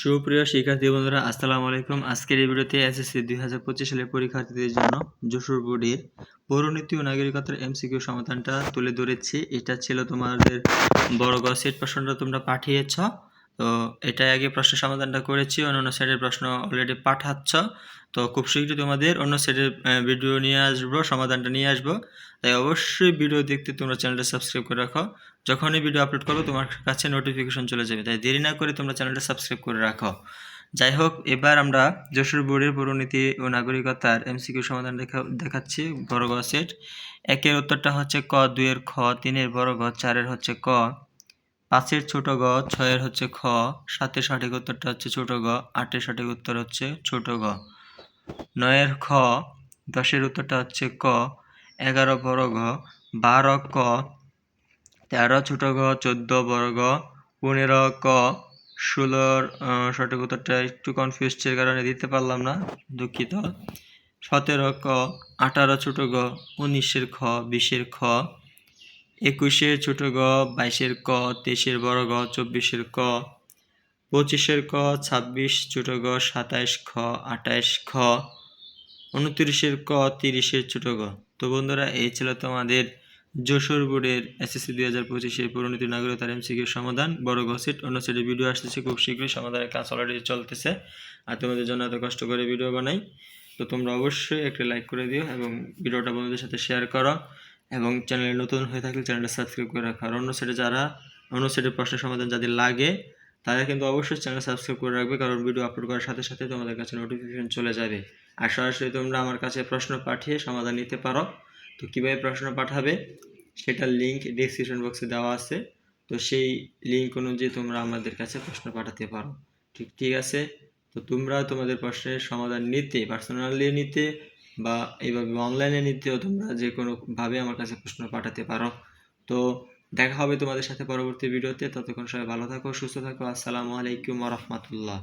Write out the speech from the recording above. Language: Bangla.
সুপ্রিয় শিক্ষার্থী বন্ধুরা, আসসালামু আলাইকুম। আজকের এই ভিডিওতে এসএসসি দুই হাজার পঁচিশ সালের পরীক্ষার্থীদের জন্য যশোর বোর্ডের পৌরনীতি ও নাগরিকতার এমসিকিউ সমাধানটা তুলে ধরেছি। এটা ছিল তোমাদের বড় গ সেট প্রশ্নটা তোমরা পাঠিয়েছ। তো এটাই আগে প্রশ্ন সমাধানটা করেছি অন্য অন্য সেটের প্রশ্ন অলরেডি পাঠাচ্ছ। তো খুব শীঘ্রই তোমাদের অন্য সেটের ভিডিও নিয়ে আসব, সমাধানটা নিয়ে আসব। তাই অবশ্যই ভিডিও দেখতে তোমরা চ্যানেলটা সাবস্ক্রাইব করে রাখো। যখনই ভিডিও আপলোড করব, তোমার কাছে নোটিফিকেশন চলে যাবে। তাই দেরি না করে তোমরা চ্যানেলটা সাবস্ক্রাইব করে রাখো। যাই হোক, এবার আমরা যশোর বোর্ডের পৌরনীতি ও নাগরিকতার এমসিকিউ সমাধান দেখা, দেখাচ্ছি, বড় গ সেট একের উত্তরটা হচ্ছে ক, দুইয়ের খ, তিনের বড় গ, চারের হচ্ছে ক। পাঁচের ছোট গ, ছয়ের হচ্ছে খ, সাতের সঠিক উত্তরটা হচ্ছে ছোট গ, আটের সঠিক উত্তর হচ্ছে ছোট গ। নয়ের খ, দশের উত্তরটা হচ্ছে ক, এগারো বড় ঘ বারো ক, তেরো ছোট ঘ চোদ্দ বড় ঘ পনেরো ক, ষোলোর সঠিক উত্তরটা একটু কনফিউজের কারণে দিতে পারলাম না, দুঃখিত। সতেরো ক, আঠারো ছোট গ, উনিশের খ, বিশের খ একুশের ছোট গ, বাইশের ক, তেইশের বড় গ, চব্বিশের ক, পঁচিশের ক, ছাব্বিশ ছোট গ, সাতাইশ খ, আঠাইশ খ, উনত্রিশের ক, তিরিশের ছোট গ। তো বন্ধুরা, এই ছিল তোমাদের যশোর বোর্ডের এসএসসি দুই হাজার পঁচিশের পরিণতি নাগরিকতার এমসিকিউ সমাধান। বড় গ সেট অন্য সেটের ভিডিও আসতেছে, খুব শীঘ্রই সমাধানের কাজ অলরেডি চলতেছে। আর তোমাদের জন্য এত কষ্ট করে ভিডিও বানাই। তো তোমরা অবশ্যই একটা লাইক করে দিও এবং ভিডিওটা বন্ধুদের সাথে শেয়ার করো। এবং চ্যানেলে নতুন হয়ে থাকলে চ্যানেলটা সাবস্ক্রাইব করে রাখো। আর অন্য সেটে যারা, অন্য সেটের প্রশ্নের সমাধান যাদের লাগে, তারা কিন্তু অবশ্যই চ্যানেল সাবস্ক্রাইব করে রাখবে, কারণ ভিডিও আপলোড করার সাথে সাথে তোমাদের কাছে নোটিফিকেশন চলে যাবে। আর সরাসরি তোমরা আমার কাছে প্রশ্ন পাঠিয়ে সমাধান নিতে পারো। তো কীভাবে প্রশ্ন পাঠাবে, সেটার লিঙ্ক ডিসক্রিপশন বক্সে দেওয়া আছে। তো সেই লিঙ্ক অনুযায়ী তোমরা আমাদের কাছে প্রশ্ন পাঠাতে পারো। ঠিক ঠিক আছে? তো তোমরা তোমাদের প্রশ্নের সমাধান নিতে পার্সোনালি নিতে বা এইভাবে অনলাইনে নিতেও তোমরা যে কোনোভাবে আমার কাছে প্রশ্ন পাঠাতে পারো। তো দেখা হবে তোমাদের সাথে পরবর্তী ভিডিওতে। ততক্ষণ সবাই ভালো থাকো, সুস্থ থাকো। আসসালামু আলাইকুম রহমতুল্লাহ।